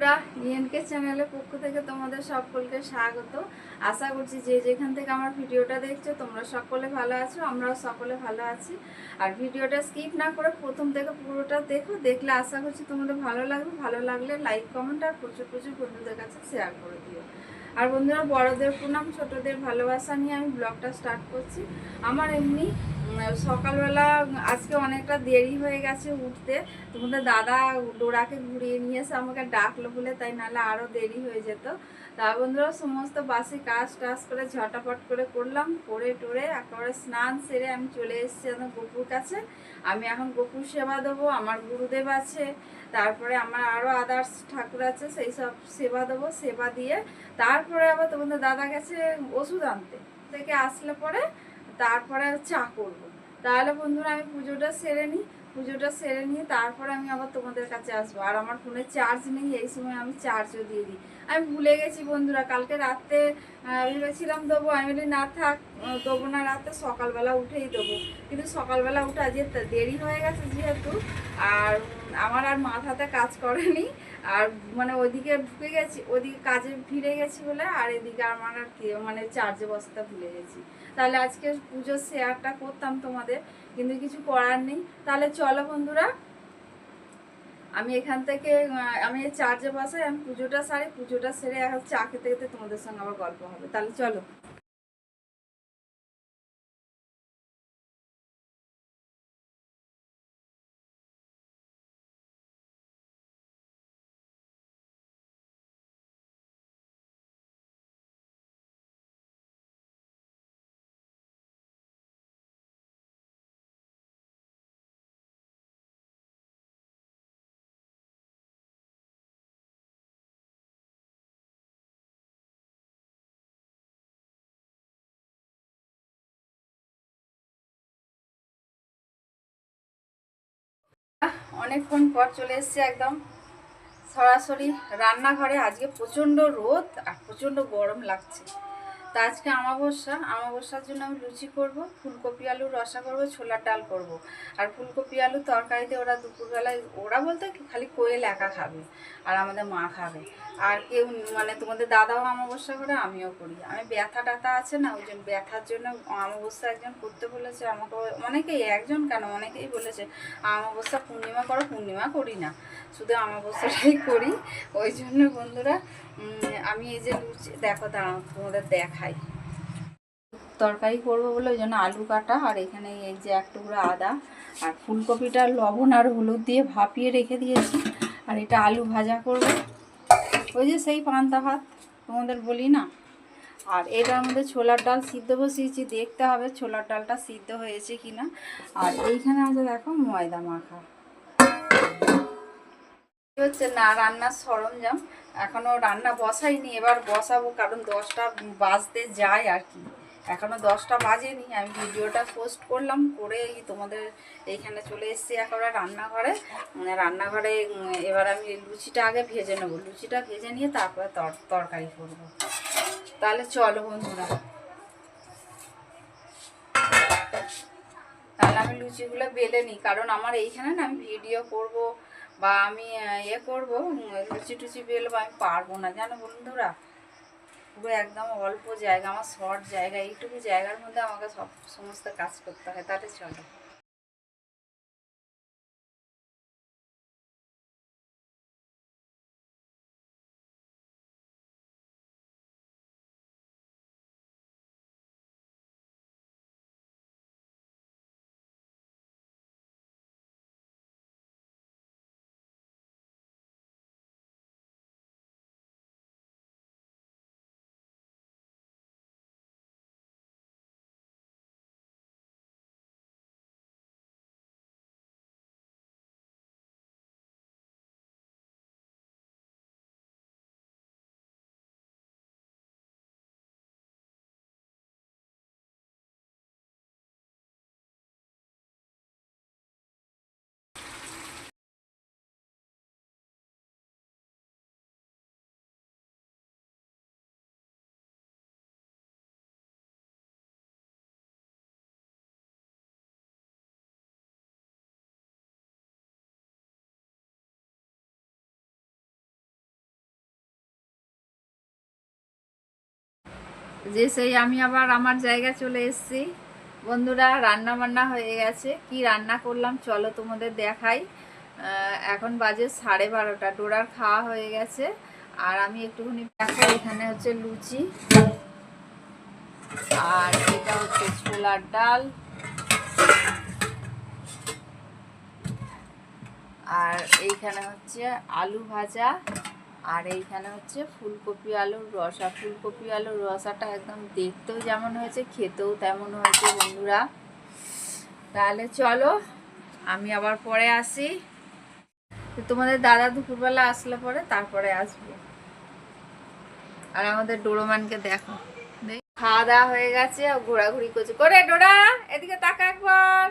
ইএনকে চ্যানেলের পক্ষ থেকে তোমাদের সকলকে স্বাগত। আশা করছি যে যেখান থেকে আমার ভিডিওটা দেখছ, তোমরা সকলে ভালো আছো, আমরাও সকলে ভালো আছি। আর ভিডিওটা স্কিপ না করে প্রথম থেকে পুরোটা দেখো, দেখলে আশা করছি তোমাদের ভালো লাগবে। ভালো লাগলে লাইক কমেন্ট আর প্রচুর প্রচুর বন্ধুদের কাছে শেয়ার করে দিও। আর বন্ধুরা, বড়দের প্রণাম, ছোটদের ভালোবাসা নিয়ে আমি ব্লগটা স্টার্ট করছি। আমার এমনি সকালবেলা, আজকে অনেকটা দেরি হয়ে গেছে উঠতে। তোমাদের দাদা ডোরাকে ঘুরিয়ে নিয়ে এসে আমাকে ডাকলো বলে, তাই নাহলে আরও দেরি হয়ে যেত। তা বন্ধুরা সমস্ত বাসি কাজ টাজ করে ঝটাপট করে করলাম, করে টোরে একেবারে স্নান সেরে আমি চলে এসেছি আমার গপুর কাছে আমি এখন গপুর সেবা দেবো, আমার গুরুদেব আছে, তারপরে আমার আরও আদার্স ঠাকুর আছে, সেই সব সেবা দেবো, সেবা দিয়ে তারপরে আবার তোমাদের দাদা গেছে ওষুধ আনতে থেকে আসলে পরে তারপরে চা করব। তাহলে বন্ধুরা আমি পুজোটা সেরে নিই পুজোটা সেরে নিয়ে তারপরে আমি আবার তোমাদের কাছে আসব। আর আমার ফোনে চার্জ নেই, এই সময় আমি চার্জও দিয়ে দিই। আমি ভুলে গেছি বন্ধুরা, কালকে রাতে ভেবেছিলাম দেবো। আমি বলি, না থাক দেবো না রাতে, সকালবেলা উঠেই দেবো। কিন্তু সকালবেলা উঠে আজকে দেরি হয়ে গেছে যেহেতু, আর আমার আর মাথাতে কাজ করেনি। আর মানে ওইদিকে ঢুকে গেছি, ওইদিকে কাজে ফিরে গেছি বলে, আর এদিকে আমার আর কি মানে চার্জে বসতে ভুলে গেছি। তাহলে আজকে পুজোর শেয়ারটা করতাম তোমাদের, কিন্তু কিছু করার নেই। তাহলে চলো বন্ধুরা। আমি এখান থেকে আমি চার্জে বসাই, আমি পুজোটা সারি, পুজোটা সেরে চা খেতে খেতে তোমাদের সঙ্গে আবার গল্প হবে। তাহলে চলো। অনেকক্ষণ পর চলে এসছে একদম সরাসরি রান্নাঘরে। আজকে প্রচণ্ড রোদ আর প্রচণ্ড গরম লাগছে। তা আজকে আমাবস্যা আমাবস্যার জন্য আমি লুচি করব, ফুলকপি আলু রসা করব, ছোলার ডাল করব। আর ফুলকপি আলু তরকারিতে ওরা দুপুরবেলায়, ওরা বলতে খালি কোয়েল একা খাবে, আর আমাদের মা খাবে। আর কেউ মানে তোমাদের দাদাও আমাবস্যা করে, আমিও করি। আমি ব্যথা টাথা আছে না, ওই জন্য ব্যথার জন্য আমাবস্যা একজন করতে বলেছে, আমাকে অনেকেই, একজন কেন, অনেকেই বলেছে আমাবস্যা পূর্ণিমা করো, পূর্ণিমা করি না। শুধু আমাবস্যাটাই করি। ওই জন্য বন্ধুরা আমি এই যে লুচি, দেখো দাঁড়াও, তোমাদের দেখাই তরকারি করব বলে ওই জন্য আলু কাটা আর এখানে এই যে এক টুকরো আদা আর ফুলকপিটা, লবণ আর হলুদ দিয়ে ভাপিয়ে রেখে দিয়েছি। আর এটা আলু ভাজা করব। ওই যে সেই পান্তা ভাত, তোমাদের বলি না? আর এটার মধ্যে ছোলার ডাল সিদ্ধ বসিয়েছি, দেখতে হবে ছোলার ডালটা সিদ্ধ হয়েছে কিনা। আর এইখানে আছে দেখো ময়দা মাখা। হচ্ছে না, রান্নার সরঞ্জাম এখনও রান্না বসাইনি। এবার বসাবো, কারণ দশটা বাজতে যায় আর কি। এখনও দশটা বাজেনি, আমি ভিডিওটা পোস্ট করলাম করে তোমাদের এইখানে চলে এসেছি একেবারে রান্নাঘরে। মানে রান্নাঘরে এবার আমি লুচিটা আগে ভেজে নেব। লুচিটা ভেজে নিয়ে তারপরে তর- তরকারি করব। তাহলে চলো বন্ধুরা। তাহলে আমি লুচিগুলো বেলে নিই, কারণ আমার এইখানে না আমি ভিডিও করব বা আমি এ ইয়ে করব লুচি টুচি বেলবো, আমি পারব না। জানো বন্ধুরা, পুরো একদম অল্প জায়গা, আমার শর্ট জায়গা, এইটুকু জায়গার মধ্যে আমাকে সব, সমস্ত কাজ করতে হয়, তাহলে চলো। যে সেই আমি আবার আমার জায়গা চলে এসেছি। বন্ধুরা রান্না বান্না হয়ে গেছে। কি রান্না করলাম চলো তোমাদের দেখাই। এখন বাজে সাড়ে বারোটা, ডোরার খাওয়া হয়ে গেছে। আর আমি একটুখানি দেখো, এখানে হচ্ছে লুচি আর এটা হচ্ছে ছোলার ডাল। আর এইখানে হচ্ছে আলু ভাজা। আর এইখানে হচ্ছে ফুলকপি আলুর রসা। ফুলকপি আলুর রসাটা একদম দেখতেও যেমন হয়েছে, খেতেও তেমন হয়েছে বন্ধুরা। তাহলে চলো, আমি আবার পরে আসি। তোমাদের দাদা দুপুরবেলা আসলে পরে, তারপরে আসব। আর আমাদের ডোরোমানকে দেখো। খাওয়া দাওয়া হয়ে গেছে ঘোরাঘুরি করছে। করে ডোরা, এদিকে তাকা একবার।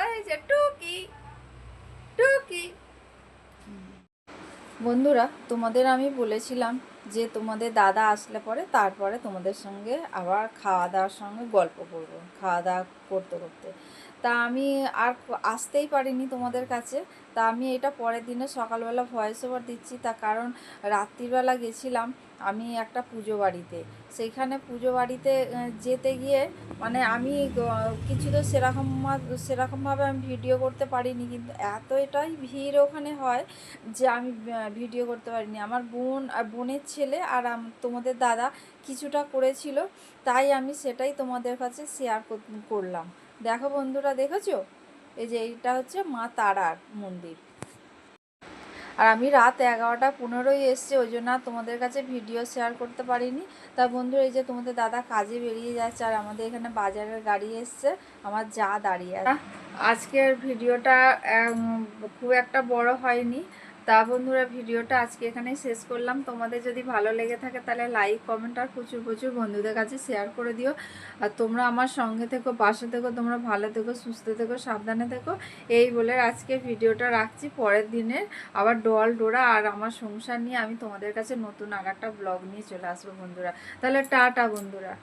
ওই যে টুকি টুকি। বন্ধুরা তোমাদের আমি বলেছিলাম যে তোমাদের দাদা আসলে পরে, তারপরে তোমাদের সঙ্গে আবার খাওয়া দাওয়ার সঙ্গে গল্প করব খাওয়া দাওয়া করতে করতে। তা আমি আর আসতেই পারিনি তোমাদের কাছে। তা আমি এটা পরের দিনে সকালবেলা ভয়েস ওভার দিচ্ছি। তা কারণ রাত্রিবেলা গেছিলাম আমি একটা পুজো বাড়িতে। সেইখানে পুজো বাড়িতে যেতে গিয়ে মানে আমি কিছু তো সেরকম সেরকমভাবে আমি ভিডিও করতে পারিনি। কিন্তু এত এটাই ভিড় ওখানে হয় যে আমি ভিডিও করতে পারিনি। আমার বোন আর বোনের ছেলে আর তোমাদের দাদা কিছুটা করেছিল, তাই আমি সেটাই তোমাদের কাছে শেয়ার করলাম। দেখো বন্ধুরা, দেখেছ? এই যে এইটা হচ্ছে মা তারার মন্দির। আর আমি রাত এগারোটা পনেরোই এসছে, ওই জন্য তোমাদের কাছে ভিডিও শেয়ার করতে পারিনি। তা বন্ধু এই যে তোমাদের দাদা কাজে বেরিয়ে যাচ্ছে আর আমাদের এখানে বাজারের গাড়ি এসছে, আমার যা দাঁড়িয়ে আজকের ভিডিওটা খুব একটা বড় হয়নি। তা বন্ধুরা ভিডিওটা আজকে এখানেই শেষ করলাম। তোমাদের যদি ভালো লেগে থাকে তাহলে লাইক কমেন্ট আর প্রচুর প্রচুর বন্ধুদের কাছে শেয়ার করে দিও। আর তোমরা আমার সঙ্গে থেকো, পাশে থেকো, তোমরা ভালো থেকো, সুস্থ থেকো, সাবধানে থেকো। এই বলে আজকে ভিডিওটা রাখছি। পরের দিনের আবার ডল ডোরা আর আমার সংসার নিয়ে আমি তোমাদের কাছে নতুন আর একটা ব্লগ নিয়ে চলে আসব বন্ধুরা। তাহলে টাটা বন্ধুরা।